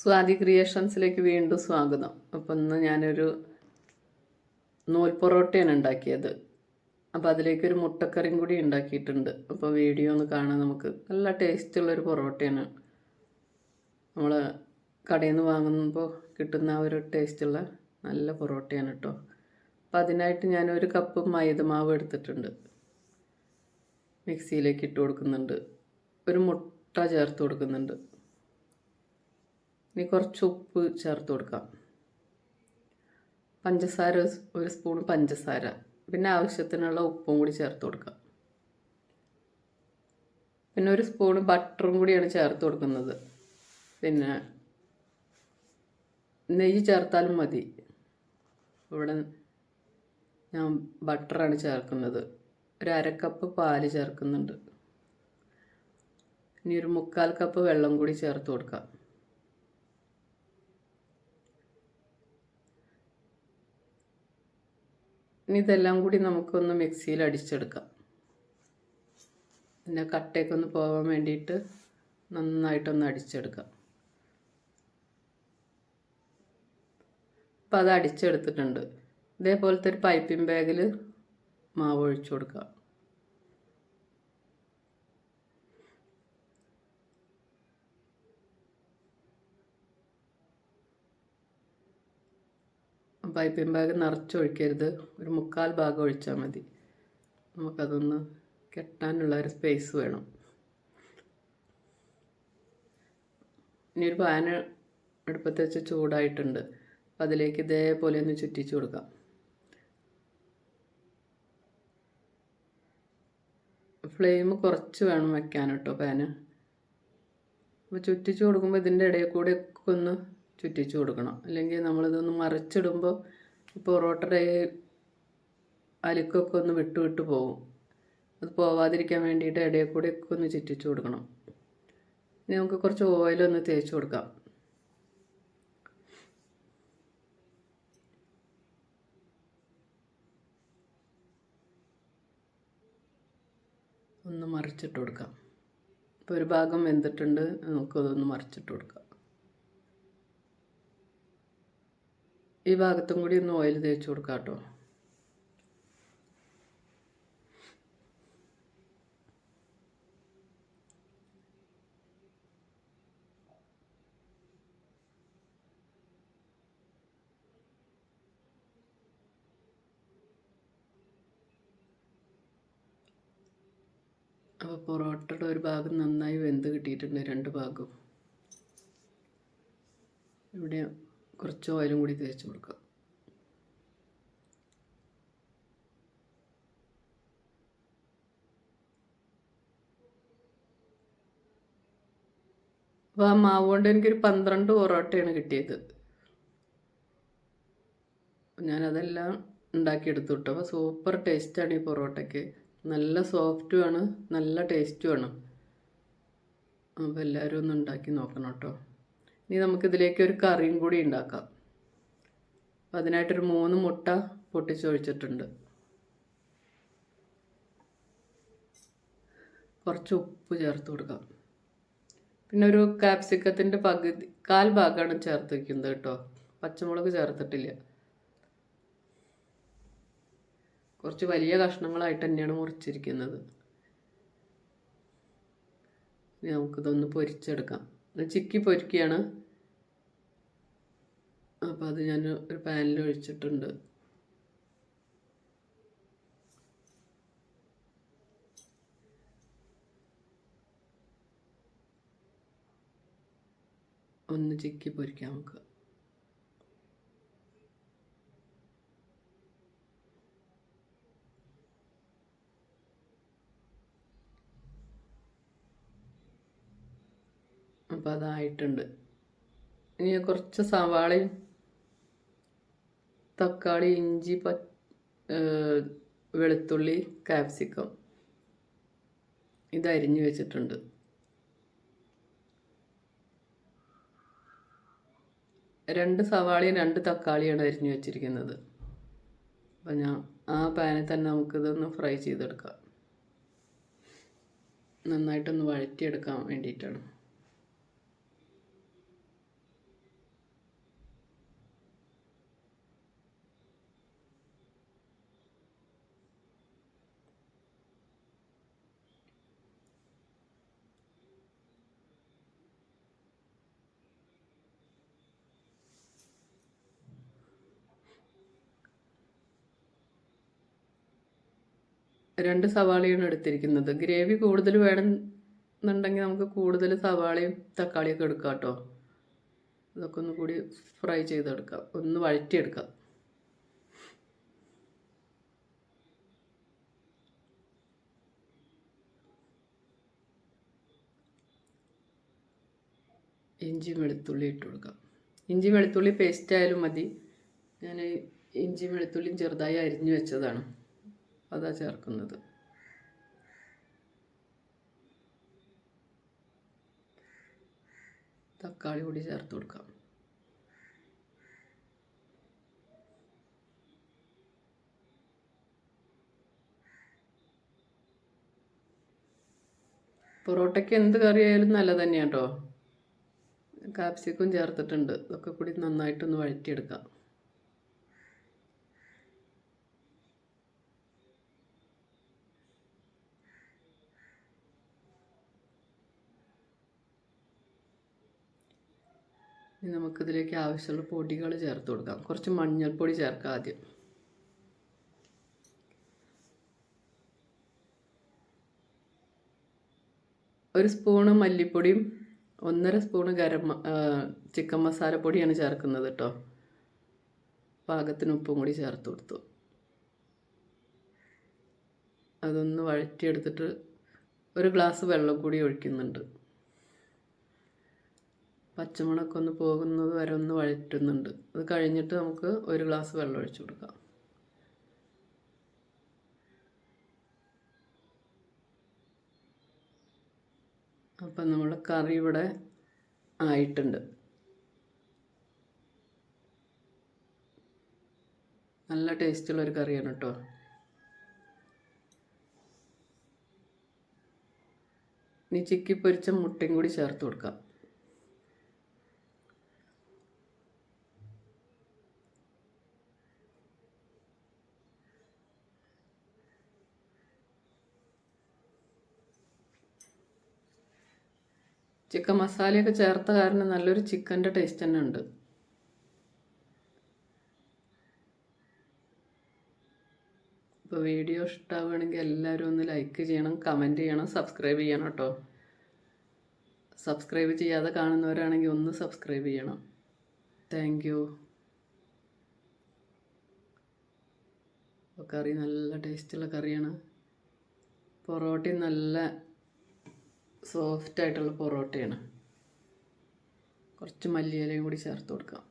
സ്വാതി ക്രിയേഷൻസിലേക്ക് വീണ്ടും സ്വാഗതം. അപ്പം ഇന്ന് ഞാനൊരു നൂൽ പൊറോട്ടയാണ് ഉണ്ടാക്കിയത്. അപ്പോൾ അതിലേക്കൊരു മുട്ടക്കറിയും കൂടി ഉണ്ടാക്കിയിട്ടുണ്ട്. അപ്പോൾ വീഡിയോ ഒന്ന് കാണാൻ നമുക്ക് നല്ല ടേസ്റ്റുള്ളൊരു പൊറോട്ടയാണ്. നമ്മൾ കടയിൽ നിന്ന് വാങ്ങുമ്പോൾ കിട്ടുന്ന ആ ഒരു ടേസ്റ്റുള്ള നല്ല പൊറോട്ടയാണ് കേട്ടോ അപ്പം അതിനായിട്ട് ഞാൻ ഒരു കപ്പ് മൈദമാവ് എടുത്തിട്ടുണ്ട്. മിക്സിയിലേക്ക് ഇട്ട് കൊടുക്കുന്നുണ്ട്. ഒരു മുട്ട ചേർത്ത് കൊടുക്കുന്നുണ്ട്. ഇനി കുറച്ച് ഉപ്പ് ചേർത്ത് കൊടുക്കാം. പഞ്ചസാര ഒരു സ്പൂൺ പഞ്ചസാര. പിന്നെ ആവശ്യത്തിനുള്ള ഉപ്പും കൂടി ചേർത്ത് കൊടുക്കാം. പിന്നെ ഒരു സ്പൂൺ ബട്ടറും കൂടിയാണ് ചേർത്ത് കൊടുക്കുന്നത്. പിന്നെ നെയ്യ് ചേർത്താലും മതി. ഇവിടെ ഞാൻ ബട്ടറാണ് ചേർക്കുന്നത്. ഒരു അരക്കപ്പ് പാൽ ചേർക്കുന്നുണ്ട്. ഇനി ഒരു മുക്കാൽ കപ്പ് വെള്ളം കൂടി ചേർത്ത് കൊടുക്കാം. ഇനി ഇതെല്ലാം കൂടി നമുക്കൊന്ന് മിക്സിയിൽ അടിച്ചെടുക്കാം. പിന്നെ കട്ടയൊക്കെ ഒന്ന് പോകാൻ വേണ്ടിയിട്ട് നന്നായിട്ടൊന്ന് അടിച്ചെടുക്കാം. അപ്പം അത് അടിച്ചെടുത്തിട്ടുണ്ട്. ഇതേപോലത്തെ ഒരു പൈപ്പിംഗ് ബാഗിൽ മാവ് ഒഴിച്ചു കൊടുക്കാം. പൈപ്പിംഗ് ബാഗ് നിറച്ചൊഴിക്കരുത്. ഒരു മുക്കാൽ ഭാഗം ഒഴിച്ചാൽ മതി. നമുക്കതൊന്ന് കെട്ടാനുള്ള ഒരു സ്പേസ് വേണം. ഇനി ഒരു പാന് അടുപ്പത്ത് വെച്ച് ചൂടായിട്ടുണ്ട്. അപ്പം അതിലേക്ക് ഇതേപോലെ ഒന്ന് ചുറ്റിച്ചു കൊടുക്കാം. ഫ്ലെയിം കുറച്ച് വേണം വെക്കാൻ കേട്ടോ പാന്. അപ്പോൾ ചുറ്റിച്ചു കൊടുക്കുമ്പോൾ ഇതിന്റെ ഇടയിൽ കൂടെ ഒക്കെ ഒന്ന് ചുറ്റിച്ചു കൊടുക്കണം. അല്ലെങ്കിൽ നമ്മളിതൊന്ന് മറിച്ചിടുമ്പോൾ പൊറോട്ടയുടെ അലുക്കൊക്കെ ഒന്ന് വിട്ടു വിട്ടു പോകും. അത് പോവാതിരിക്കാൻ വേണ്ടിയിട്ട് ഇടയിൽ കൂടെ ഒക്കെ ഒന്ന് ചുറ്റിച്ചു കൊടുക്കണം. ഇനി നമുക്ക് കുറച്ച് ഓയിലൊന്ന് തേച്ച് കൊടുക്കാം. ഒന്ന് മറിച്ചിട്ട് കൊടുക്കാം. ഇപ്പോൾ ഒരു ഭാഗം വെന്തിട്ടുണ്ട്. നമുക്കതൊന്ന് മറിച്ചിട്ട് കൊടുക്കാം. ഈ ഭാഗത്തും കൂടി ഒന്ന് ഓയിൽ തേച്ച് കൊടുക്കാം കേട്ടോ അപ്പോൾ പൊറോട്ടയുടെ ഒരു ഭാഗം നന്നായി വെന്ത് കിട്ടിയിട്ടുണ്ട് രണ്ട് ഭാഗവും. ഇവിടെ കുറച്ച് ഓയിലും കൂടി തേച്ച് കൊടുക്കുക. അപ്പോൾ ആ മാവ് കൊണ്ട് എനിക്കൊരു പന്ത്രണ്ട് പൊറോട്ടയാണ് കിട്ടിയത്. ഞാനതെല്ലാം ഉണ്ടാക്കിയെടുത്തു കിട്ടും. അപ്പോൾ സൂപ്പർ ടേസ്റ്റാണ് ഈ പൊറോട്ടയ്ക്ക്. നല്ല സോഫ്റ്റുമാണ് നല്ല ടേസ്റ്റുമാണ്. അപ്പോൾ എല്ലാവരും ഒന്ന് ഉണ്ടാക്കി നോക്കണം കേട്ടോ. ഇനി നമുക്കിതിലേക്ക് ഒരു കറിയും കൂടി ഉണ്ടാക്കാം. അപ്പം അതിനായിട്ടൊരു മൂന്ന് മുട്ട പൊട്ടിച്ചൊഴിച്ചിട്ടുണ്ട്. കുറച്ച് ഉപ്പ് ചേർത്ത് കൊടുക്കാം. പിന്നെ ഒരു കാപ്സിക്കത്തിന്റെ പകുതി കാൽ ഭാഗമാണ് ചേർത്ത് വയ്ക്കുന്നത് കേട്ടോ. പച്ചമുളക് ചേർത്തിട്ടില്ല. കുറച്ച് വലിയ കഷ്ണങ്ങളായിട്ട് തന്നെയാണ് മുറിച്ചിരിക്കുന്നത്. ഇനി നമുക്കിതൊന്ന് പൊരിച്ചെടുക്കാം. ചിക്കി പൊരിക്കുകയാണ്. അപ്പോൾ അത് ഞാൻ ഒരു പാനിൽ ഒഴിച്ചിട്ടുണ്ട്. ഒന്ന് ചിക്കി പൊരിക്കാം നമുക്ക് അപ്പോൾ അതായിട്ടുണ്ട്. ഇനി കുറച്ച് സവാളയും തക്കാളി ഇഞ്ചി പ വെളുത്തുള്ളി കാപ്സിക്കം ഇത് അരിഞ്ഞു വെച്ചിട്ടുണ്ട്. രണ്ട് സവാളയും രണ്ട് തക്കാളിയാണ് അരിഞ്ഞു വെച്ചിരിക്കുന്നത്. അപ്പം ഞാൻ ആ പാനിൽ തന്നെ നമുക്കിതൊന്ന് ഫ്രൈ ചെയ്തെടുക്കാം. നന്നായിട്ടൊന്ന് വഴറ്റിയെടുക്കാൻ വേണ്ടിയിട്ടാണ്. രണ്ട് സവാളയാണ് എടുത്തിരിക്കുന്നത്. ഗ്രേവി കൂടുതൽ വേണമെന്നുണ്ടെങ്കിൽ നമുക്ക് കൂടുതൽ സവാളയും തക്കാളിയൊക്കെ എടുക്കാം കേട്ടോ. ഇതൊക്കെ ഒന്ന് കൂടി ഫ്രൈ ചെയ്തെടുക്കാം. ഒന്ന് വഴറ്റിയെടുക്കാം. ഇഞ്ചി വെളുത്തുള്ളി ഇട്ട് കൊടുക്കാം. ഇഞ്ചി വെളുത്തുള്ളി പേസ്റ്റ് ആയാലും മതി. ഞാൻ ഇഞ്ചി വെളുത്തുള്ളിയും ചെറുതായി അരിഞ്ഞു വെച്ചതാണ്. അതാ ചേർക്കുന്നത്. തക്കാളി കൂടി ചേർത്ത് കൊടുക്കാം. പൊറോട്ടയ്ക്ക് എന്ത് കറി ആയാലും നല്ലത് തന്നെയാണ് കേട്ടോ കാപ്സിക്കും ചേർത്തിട്ടുണ്ട്. ഇതൊക്കെ കൂടി നന്നായിട്ടൊന്ന് വഴറ്റിയെടുക്കാം. ഇനി നമുക്കിതിലേക്ക് ആവശ്യമുള്ള പൊടികൾ ചേർത്ത് കൊടുക്കാം. കുറച്ച് മഞ്ഞൾപ്പൊടി ചേർക്കാം ആദ്യം. ഒരു സ്പൂണ് മല്ലിപ്പൊടിയും ഒന്നര സ്പൂണ് ഗരം ചിക്കൻ മസാല പൊടിയാണ് ചേർക്കുന്നത് കേട്ടോ പാകത്തിന് ഉപ്പും കൂടി ചേർത്ത് കൊടുത്തു. അതൊന്ന് വഴറ്റിയെടുത്തിട്ട് ഒരു ഗ്ലാസ് വെള്ളം കൂടി ഒഴിക്കുന്നുണ്ട്. പച്ചമുളകൊക്കെ ഒന്ന് പോകുന്നത് വരെ ഒന്ന് വഴറ്റുന്നുണ്ട്. അത് കഴിഞ്ഞിട്ട് നമുക്ക് ഒരു ഗ്ലാസ് വെള്ളം ഒഴിച്ചു കൊടുക്കാം. അപ്പം നമ്മുടെ കറി ഇവിടെ ആയിട്ടുണ്ട്. നല്ല ടേസ്റ്റുള്ള ഒരു കറിയാണ് കേട്ടോ. ഇനി ചിക്കി പൊരിച്ച മുട്ടയും കൂടി ചേർത്ത് കൊടുക്കാം. ചിക്കൻ മസാലയൊക്കെ ചേർത്ത കാരണം നല്ലൊരു ചിക്കന്റെ ടേസ്റ്റ് തന്നെ ഉണ്ട്. ഇപ്പോൾ വീഡിയോ ഇഷ്ടമാവുകയാണെങ്കിൽ എല്ലാവരും ഒന്ന് ലൈക്ക് ചെയ്യണം കമന്റ് ചെയ്യണം സബ്സ്ക്രൈബ് ചെയ്യണം കേട്ടോ. സബ്സ്ക്രൈബ് ചെയ്യാതെ കാണുന്നവരാണെങ്കിൽ ഒന്ന് സബ്സ്ക്രൈബ് ചെയ്യണം. താങ്ക് യു കറി നല്ല ടേസ്റ്റുള്ള കറിയാണ്. പൊറോട്ടയും നല്ല സോഫ്റ്റ് ആയിട്ടുള്ള പൊറോട്ടയാണ്. കുറച്ച് മല്ലിയിലയും കൂടി ചേർത്ത് കൊടുക്കാം.